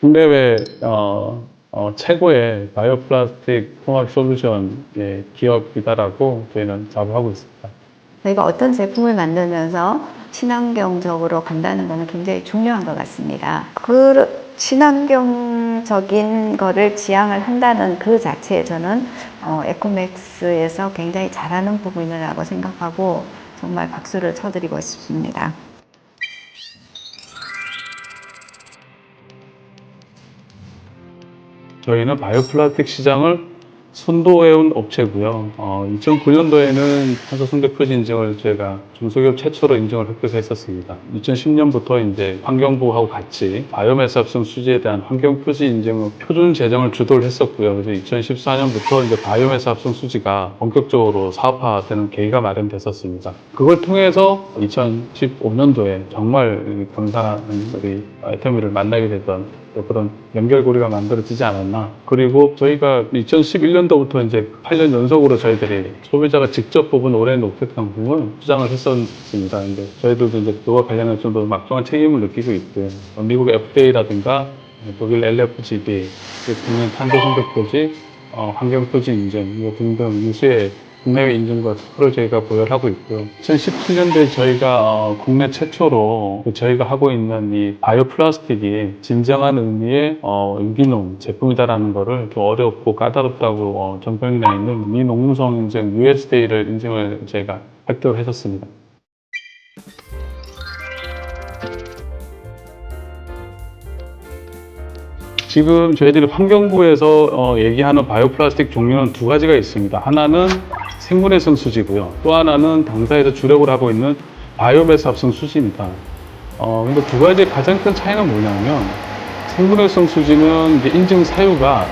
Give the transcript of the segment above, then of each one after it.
국내외 어, 어, 최고의 바이오 플라스틱 통합 솔루션의 기업이다라고 저희는 자부하고 있습니다. 저희가 어떤 제품을 만들면서 친환경적으로 간다는 것은 굉장히 중요한 것 같습니다. 그 친환경적인 거를 지향을 한다는 그 자체에 저는 어, 에코맥스에서 굉장히 잘하는 부분이라고 생각하고 정말 박수를 쳐드리고 싶습니다. 저희는 바이오 플라스틱 시장을 선도해온 업체고요. 어, 2009년도에는 탄소 표시 인증을 저희가 중소기업 최초로 인증을 획득 했었습니다. 2010년부터 이제 환경부하고 같이 바이오매스 합성 수지에 대한 환경 표시 인증 표준 제정을 주도를 했었고요. 그래서 2014년부터 이제 바이오매스 합성 수지가 본격적으로 사업화되는 계기가 마련됐었습니다. 그걸 통해서 2015년도에 정말 감사한 우리 애터미를 만나게 또 그런 연결고리가 만들어지지 않았나. 그리고 저희가 2011년도부터 이제 8년 연속으로 저희들이 소비자가 직접 뽑은 올해 녹색 상품을 수장을 했었습니다. 근데 저희들도 이제 그와 관련해서 좀더 막중한 책임을 느끼고 있고요. 어, 미국 FDA라든가 독일 LFGB, 국내 탄소 승백 표지, 어, 환경 표지 인증 뭐 등등 유수의 국내외 인증과 특허를 저희가 보유하고 있고요. 2017년도에 저희가 어, 국내 최초로 그 저희가 하고 있는 이 바이오 플라스틱이 진정한 의미의 어, 유기농 제품이다라는 거를 좀 어렵고 까다롭다고 어, 정평이 나 있는 미농림성 인증 USDA를 인증을 저희가 획득을 했었습니다. 지금 저희들이 환경부에서 어, 얘기하는 바이오 플라스틱 종류는 두 가지가 있습니다. 하나는 생분해성 수지고요. 또 하나는 당사에서 주력을 하고 있는 바이오매스 합성 수지입니다. 어, 근데 두 가지의 가장 큰 차이는 뭐냐면 생분해성 수지는 인증 사유가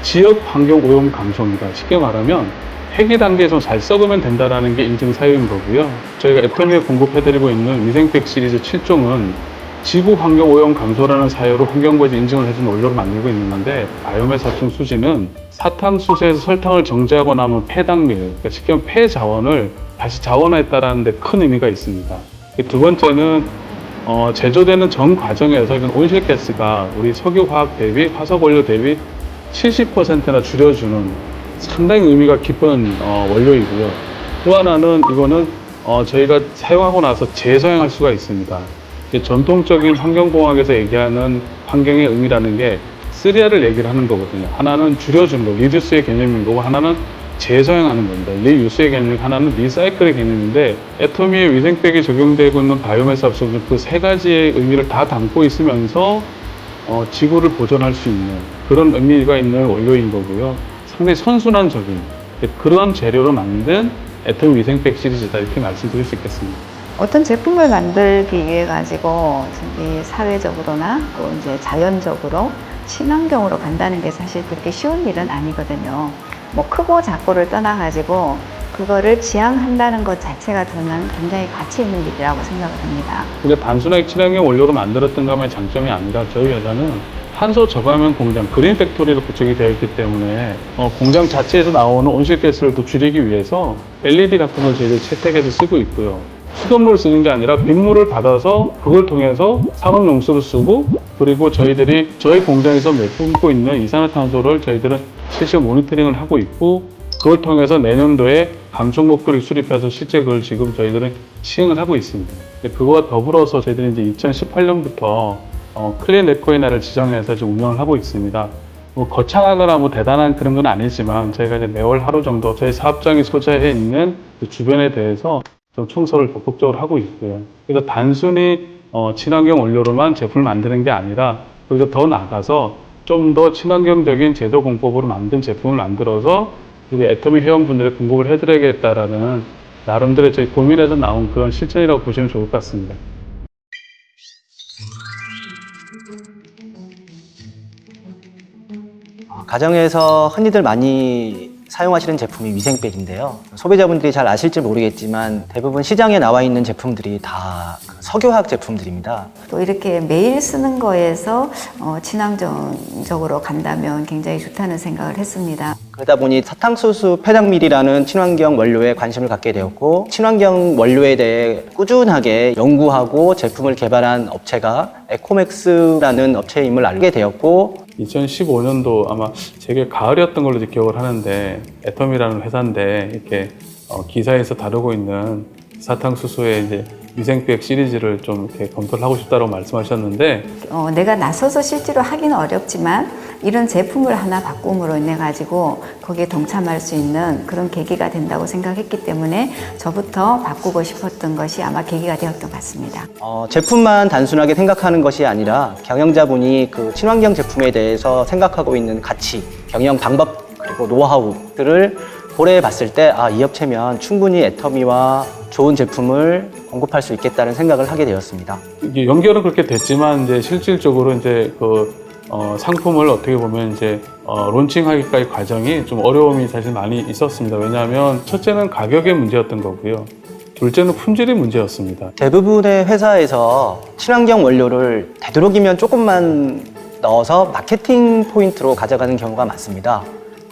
지역 환경 오염 감소입니다. 쉽게 말하면 폐기 단계에서 잘 썩으면 된다라는 게 인증 사유인 거고요. 저희가 애터미에 공급해드리고 있는 위생팩 시리즈 7종은 지구 환경 오염 감소라는 사유로 환경부에서 인증을 해준 원료를 만들고 있는 건데 합성 수지는 사탕수수에서 설탕을 정제하고 남은 폐당밀, 그러니까 쉽게 말하면 폐자원을 다시 자원화했다라는 데 큰 의미가 있습니다. 두 번째는 어, 제조되는 전 과정에서 이건 온실가스가 우리 석유화학 대비 화석 원료 대비 70%나 줄여주는 상당히 의미가 깊은 어, 원료이고요. 또 하나는 이거는 어, 저희가 사용하고 나서 재사용할 수가 있습니다. 전통적인 환경공학에서 얘기하는 환경의 의미라는 게 쓰리아를 얘기를 하는 거거든요. 하나는 줄여주는 거, 리듀스의 개념인 거고 하나는 재사용하는 겁니다. 리유스의 개념, 하나는 리사이클의 개념인데 애터미의 위생백에 적용되고 있는 바이오매스 합성 그세 가지의 의미를 다 담고 있으면서 어, 지구를 보존할 수 있는 그런 의미가 있는 원료인 거고요. 상당히 선순환적인 그런 재료로 만든 애터미 위생백 시리즈다 이렇게 말씀드릴 수 있겠습니다. 어떤 제품을 만들기 위해 가지고 이 사회적으로나 또 이제 자연적으로 친환경으로 간다는 게 사실 그렇게 쉬운 일은 아니거든요. 뭐 크고 작고를 떠나 가지고 그거를 지향한다는 것 자체가 저는 굉장히 가치 있는 일이라고 생각을 합니다. 근데 단순하게 친환경 원료로 만들었던 것만의 장점이 아니라 저희 회사는 탄소 저감형 공장, 그린 팩토리로 구축이 되어 있기 때문에 어, 공장 자체에서 나오는 온실가스를 더 줄이기 위해서 LED 같은 걸 저희들 채택해서 쓰고 있고요. 수돗물을 쓰는 게 아니라 빗물을 받아서 그걸 통해서 산업용수를 쓰고 그리고 저희들이 저희 공장에서 내뿜고 있는 이산화탄소를 저희들은 실시간 모니터링을 하고 있고 그걸 통해서 내년도에 감축 목표를 수립해서 실제 그걸 지금 저희들은 시행을 하고 있습니다. 그거와 더불어서 저희들이 이제 2018년부터 어, 클린 에코이나를 지정해서 지금 운영을 하고 있습니다. 뭐 거창하거나 뭐 대단한 그런 건 아니지만 저희가 이제 매월 하루 정도 저희 사업장이 소재해 있는 그 주변에 대해서 좀 청소를 적극적으로 하고 있고요. 그래서 단순히 어, 친환경 원료로만 제품을 만드는 게 아니라 거기서 더 나가서 좀 더 친환경적인 제조 공법으로 만든 제품을 만들어서 우리 애터미 회원분들에 공급을 해드려야겠다라는 나름대로 저희 고민에서 나온 그런 실천이라고 보시면 좋을 것 같습니다. 가정에서 흔히들 많이 사용하시는 제품이 위생백인데요. 소비자분들이 잘 아실지 모르겠지만 대부분 시장에 나와 있는 제품들이 다그 석유화학 제품들입니다. 또 이렇게 매일 쓰는 거에서 어, 친환경적으로 간다면 굉장히 좋다는 생각을 했습니다. 그러다 보니 사탕수수 폐당밀이라는 친환경 원료에 관심을 갖게 되었고 친환경 원료에 대해 꾸준하게 연구하고 제품을 개발한 업체가 에코맥스라는 업체임을 알게 되었고 2015년도 아마 제게 가을이었던 걸로 기억을 하는데 애텀이라는 회사인데 이렇게 어, 기사에서 다루고 있는 사탕수수의 이제 위생백 시리즈를 좀 이렇게 검토를 하고 싶다고 말씀하셨는데 어, 내가 나서서 실제로 하기는 어렵지만 이런 제품을 하나 바꿈으로 인해 가지고 거기에 동참할 수 있는 그런 계기가 된다고 생각했기 때문에 저부터 바꾸고 싶었던 것이 아마 계기가 되었던 것 같습니다. 어, 제품만 단순하게 생각하는 것이 아니라 경영자분이 그 친환경 제품에 대해서 생각하고 있는 가치, 경영 방법 그리고 노하우들을 고려해 봤을 때 아, 이 업체면 충분히 애터미와 좋은 제품을 공급할 수 있겠다는 생각을 하게 되었습니다. 이게 연결은 그렇게 됐지만 이제 실질적으로 이제 그 어, 상품을 어떻게 보면 이제 어, 론칭하기까지 과정이 좀 어려움이 사실 많이 있었습니다. 왜냐하면 첫째는 가격의 문제였던 거고요. 둘째는 품질의 문제였습니다. 대부분의 회사에서 친환경 원료를 되도록이면 조금만 넣어서 마케팅 포인트로 가져가는 경우가 많습니다.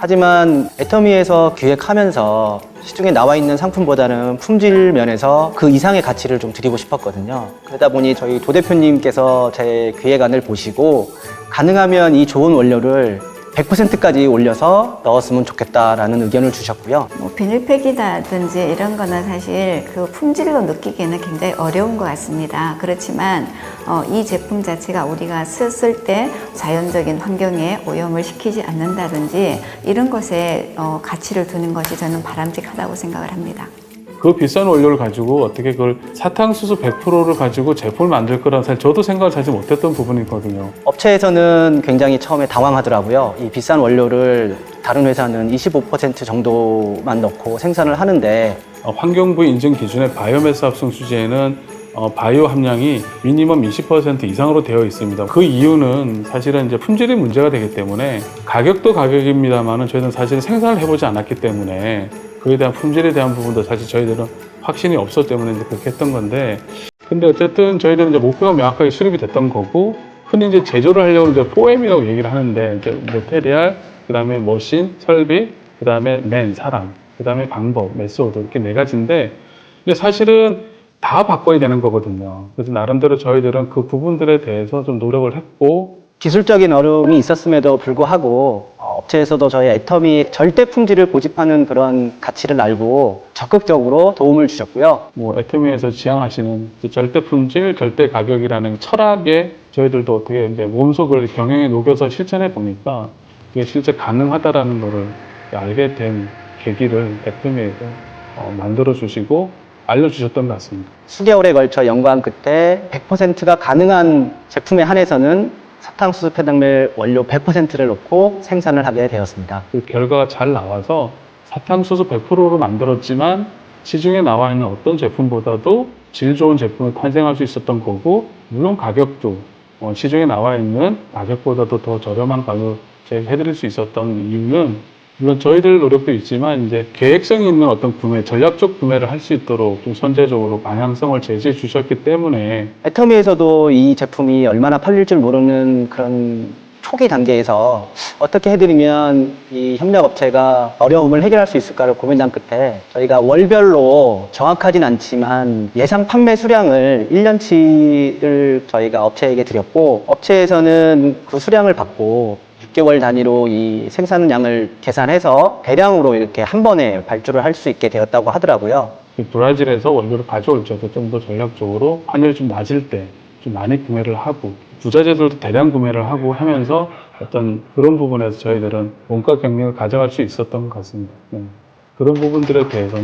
하지만 애터미에서 기획하면서 시중에 나와 있는 상품보다는 품질 면에서 그 이상의 가치를 좀 드리고 싶었거든요. 그러다 보니 저희 도 대표님께서 제 기획안을 보시고 가능하면 이 좋은 원료를 100%까지 올려서 넣었으면 좋겠다라는 의견을 주셨고요. 뭐 비닐팩이라든지 이런 거는 사실 그 품질로 느끼기에는 굉장히 어려운 것 같습니다. 그렇지만 어, 이 제품 자체가 우리가 썼을 때 자연적인 환경에 오염을 시키지 않는다든지 이런 것에 어, 가치를 두는 것이 저는 바람직하다고 생각을 합니다. 그 비싼 원료를 가지고 어떻게 그걸 사탕수수 100%를 가지고 제품을 만들 거란 사실 저도 생각을 사실 못했던 부분이거든요. 업체에서는 굉장히 처음에 당황하더라고요. 이 비싼 원료를 다른 회사는 25% 정도만 넣고 생산을 하는데 어, 환경부 인증 기준의 바이오매스 합성 수지에는 어, 바이오 함량이 미니멈 20% 이상으로 되어 있습니다. 그 이유는 사실은 이제 품질이 문제가 되기 때문에 가격도 가격입니다만은 저희는 사실 생산을 해보지 않았기 때문에 그에 대한 품질에 대한 부분도 사실 저희들은 확신이 없었기 때문에 이제 그렇게 했던 건데 근데 어쨌든 저희들은 이제 목표가 명확하게 수립이 됐던 거고 흔히 이제 제조를 하려고 이제 4M이라고 얘기를 하는데 이제 모테리알, 그다음에 머신, 설비, 그다음에 맨 사람, 그다음에 방법, 메소드 이렇게 네 가지인데 근데 사실은 다 바꿔야 되는 거거든요. 그래서 나름대로 저희들은 그 부분들에 대해서 좀 노력을 했고 기술적인 어려움이 있었음에도 불구하고 어, 업체에서도 저희 애터미 절대 품질을 고집하는 그런 가치를 알고 적극적으로 도움을 주셨고요. 뭐 애터미에서 지향하시는 그 절대 품질, 절대 가격이라는 철학에 저희들도 어떻게 이제 몸속을 경영에 녹여서 실천해 보니까 그게 실제 가능하다라는 거를 알게 된 계기를 애터미에서 어, 만들어 주시고 알려주셨던 것 같습니다. 수개월에 걸쳐 연구한 끝에 100%가 가능한 제품에 한해서는 사탕수수 폐당밀 원료 100%를 넣고 생산을 하게 되었습니다. 그 결과가 잘 나와서 사탕수수 100%로 만들었지만 시중에 나와 있는 어떤 제품보다도 질 좋은 제품을 탄생할 수 있었던 거고 물론 가격도 어, 시중에 나와 있는 가격보다도 더 저렴한 가격 해드릴 수 있었던 이유는 물론 저희들 노력도 있지만 이제 계획성이 있는 어떤 구매, 전략적 구매를 할 수 있도록 좀 선제적으로 방향성을 제시해 주셨기 때문에 애터미에서도 이 제품이 얼마나 팔릴 줄 모르는 그런 초기 단계에서 어떻게 해드리면 이 협력업체가 어려움을 해결할 수 있을까를 고민한 끝에 저희가 월별로 정확하진 않지만 예상 판매 수량을 1년치를 저희가 업체에게 드렸고 업체에서는 그 수량을 받고 6개월 단위로 이 생산량을 계산해서 대량으로 이렇게 한 번에 발주를 할 수 있게 되었다고 하더라고요. 그 브라질에서 원료를 가져올 때도 좀더 전략적으로 환율이 좀 낮을 때 좀 많이 구매를 하고 부자재들도 대량 구매를 하고 하면서 어떤 그런 부분에서 저희들은 원가 경쟁을 가져갈 수 있었던 것 같습니다. 네. 그런 부분들에 대해서는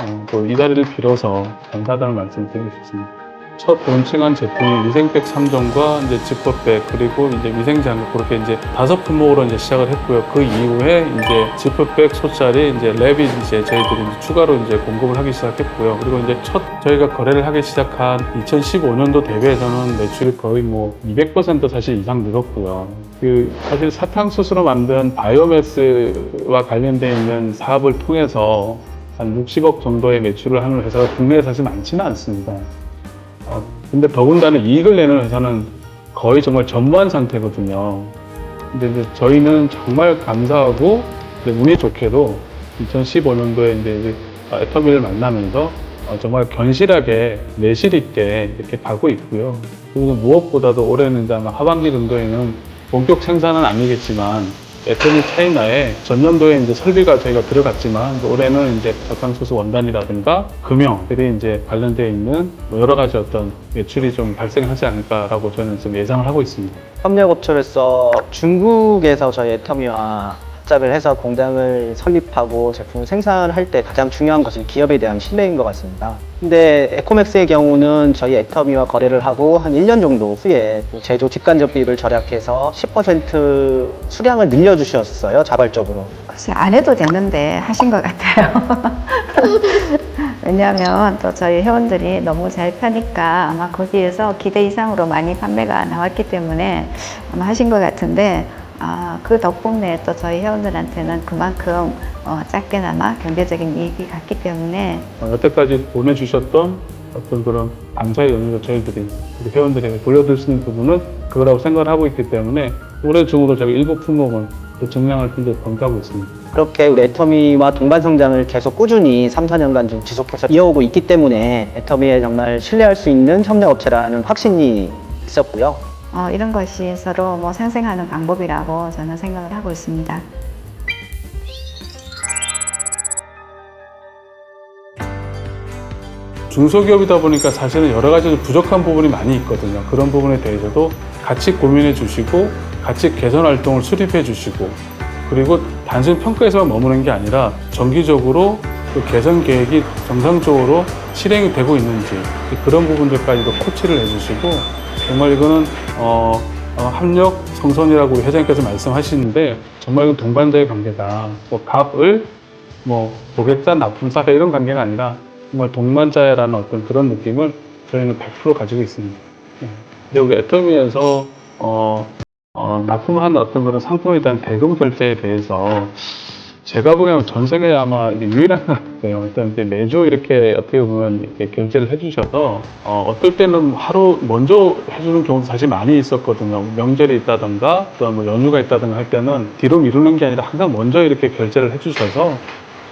어, 또 이 자리를 빌어서 감사하다는 말씀을 드리고 싶습니다. 첫 론칭한 제품이 위생백 3종과 이제 지퍼백 그리고 이제 위생장갑 그렇게 이제 다섯 품목으로 이제 시작을 했고요. 그 이후에 이제 지퍼백 소짜리 이제 랩이 이제 저희들이 이제 추가로 이제 공급을 하기 시작했고요. 그리고 이제 첫 저희가 거래를 하기 시작한 2015년도 대비해서는 매출이 거의 뭐 200% 사실 이상 늘었고요. 그 사실 사탕수수로 만든 바이오매스와 관련되어 있는 사업을 통해서 한 60억 정도의 매출을 하는 회사가 국내에 사실 많지는 않습니다. 어, 근데 더군다나 이익을 내는 회사는 거의 정말 전무한 상태거든요. 근데 이제 저희는 정말 감사하고 운이 좋게도 2015년도에 이제 어, 애터미를 만나면서 어, 정말 견실하게 내실 있게 이렇게 가고 있고요. 그리고 무엇보다도 올해는 이제 하반기 정도에는 본격 생산은 아니겠지만 애터미 차이나에 전년도에 이제 설비가 저희가 들어갔지만 올해는 이제 저탄소수 원단이라든가 금형들이 이제 관련되어 있는 뭐 여러 가지 어떤 매출이 좀 발생하지 않을까라고 저는 좀 예상을 하고 있습니다. 협력업체로서 중국에서 저희 애터미와 합작을 해서 공장을 설립하고 제품을 생산할 때 가장 중요한 것은 기업에 대한 신뢰인 것 같습니다. 근데 에코맥스의 경우는 저희 애터미와 거래를 하고 한 1년 정도 후에 제조 직간접비를 절약해서 10% 수량을 늘려주셨어요, 자발적으로. 글쎄 안 해도 되는데 하신 것 같아요. 왜냐하면 또 저희 회원들이 너무 잘 파니까 아마 거기에서 기대 이상으로 많이 판매가 나왔기 때문에 아마 하신 것 같은데 아, 그 덕분에 또 저희 회원들한테는 그만큼 어, 작게나마 경제적인 이익이 갔기 때문에 어, 여태까지 보내주셨던 어떤 그런 감사의 의미로 저희들이 우리 회원들에게 돌려드릴 수 있는 부분은 그거라고 생각을 하고 있기 때문에 올해 중으로 저희 일곱 품목은 또 증량을 굉장히 검토하고 있습니다. 그렇게 우리 애터미와 동반 성장을 계속 꾸준히 3, 4년간 좀 지속해서 이어오고 있기 때문에 애터미에 정말 신뢰할 수 있는 협력 업체라는 확신이 있었고요. 어, 이런 것이 서로 뭐 상생하는 방법이라고 저는 생각을 하고 있습니다. 중소기업이다 보니까 사실은 여러 가지 부족한 부분이 많이 있거든요. 그런 부분에 대해서도 같이 고민해 주시고 같이 개선 활동을 수립해 주시고 그리고 단순히 평가에서만 머무는 게 아니라 정기적으로 그 개선 계획이 정상적으로 실행이 되고 있는지 그런 부분들까지도 코치를 해주시고 정말 이거는 어, 어, 합력 성선이라고 회장님께서 말씀하시는데 정말 이건 동반자의 관계다. 뭐 갑을 뭐 고객자 납품사가 이런 관계가 아니라 정말 동반자라는 어떤 그런 느낌을 저희는 100% 가지고 있습니다. 예. 근데 우리 애터미에서 어, 어, 납품한 어떤 그런 상품에 대한 대금 결제에 대해서 제가 보기에는 전 세계에 아마 유일한 것 같아요. 일단 이제 매주 이렇게 어떻게 보면 이렇게 결제를 해주셔서 어, 어떨 때는 하루 먼저 해주는 경우도 사실 많이 있었거든요. 명절이 있다던가 또뭐 연휴가 있다던가 할 때는 뒤로 미루는 게 아니라 항상 먼저 이렇게 결제를 해주셔서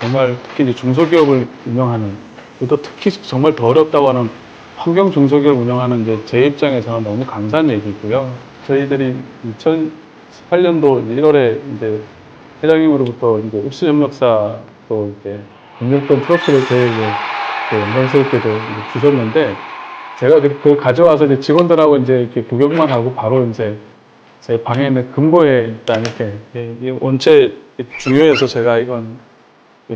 정말 특히 이제 중소기업을 운영하는 또 특히 정말 더 어렵다고 하는 환경 중소기업을 운영하는 이제 제 입장에서는 너무 감사한 얘기고요. 저희들이 2018년도 1월에 이제 회장님으로부터 이제 흡수협력사 또 이제 공룡돈 트로피를 저에게 그 영광스럽게도 이제 주셨는데 제가 그- 그걸 가져와서 이제 직원들하고 이제 이렇게 구경만 하고 바로 이제 제 방에 있는 금고에 일단 이렇게 이- 이 원체 중요해서 제가 이건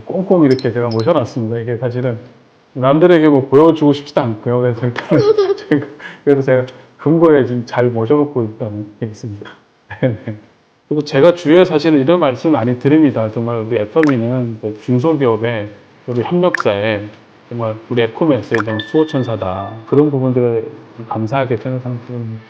꽁꽁 이렇게 제가 모셔놨습니다. 이게 사실은 남들에게 뭐 보여주고 싶지도 않고요. 그래서 일단 제가 그래서 제가 금고에 지금 잘 모셔놓고 있다는 게 있습니다. 네. 그리고 제가 주위에 사실은 이런 말씀 많이 드립니다. 정말 우리 애터미는 그 중소기업의 우리 협력사에 정말 우리 에코메스에 대한 수호천사다. 그런 부분들을 감사하게 부분입니다.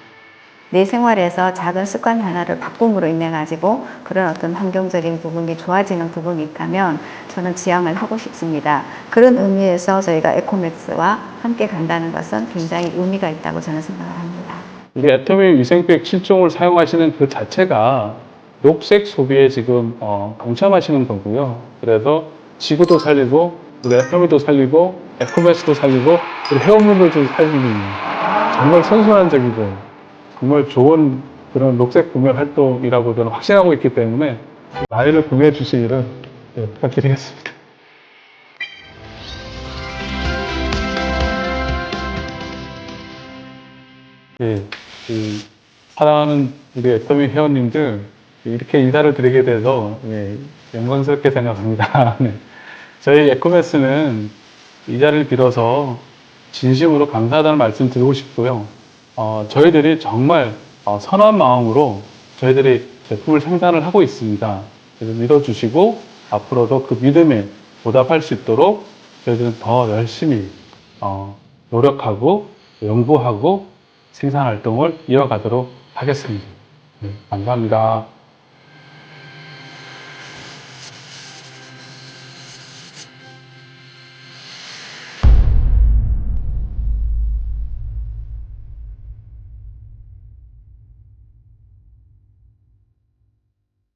내 생활에서 작은 습관 하나를 바꿈으로 인해 가지고 그런 어떤 환경적인 부분이 좋아지는 부분이 있다면 저는 지향을 하고 싶습니다. 그런 의미에서 저희가 에코맥스와 함께 간다는 것은 굉장히 의미가 있다고 저는 생각을 합니다. 우리 애터미 위생백 7종을 사용하시는 그 자체가 녹색 소비에 지금 어, 동참하시는 거고요. 그래서 지구도 살리고 애터미도 살리고 에코메스도 살리고 우리 회원분들도 살리는 정말 선순환 적이고 정말 좋은 그런 녹색 구매 활동이라고 저는 확신하고 있기 때문에 나이를 구매해 주시기를 네, 부탁드리겠습니다. 예, 그 사랑하는 우리 애터미 회원님들 이렇게 인사를 드리게 돼서 예, 영광스럽게 생각합니다. 네. 저희 에코메스는 이 자리를 빌어서 진심으로 감사하다는 말씀 드리고 싶고요. 어, 저희들이 정말 어, 선한 마음으로 저희들이 제품을 생산을 하고 있습니다. 그래서 믿어주시고 앞으로도 그 믿음에 보답할 수 있도록 저희들은 더 열심히 어, 노력하고 연구하고 생산 활동을 이어가도록 하겠습니다. 네, 감사합니다.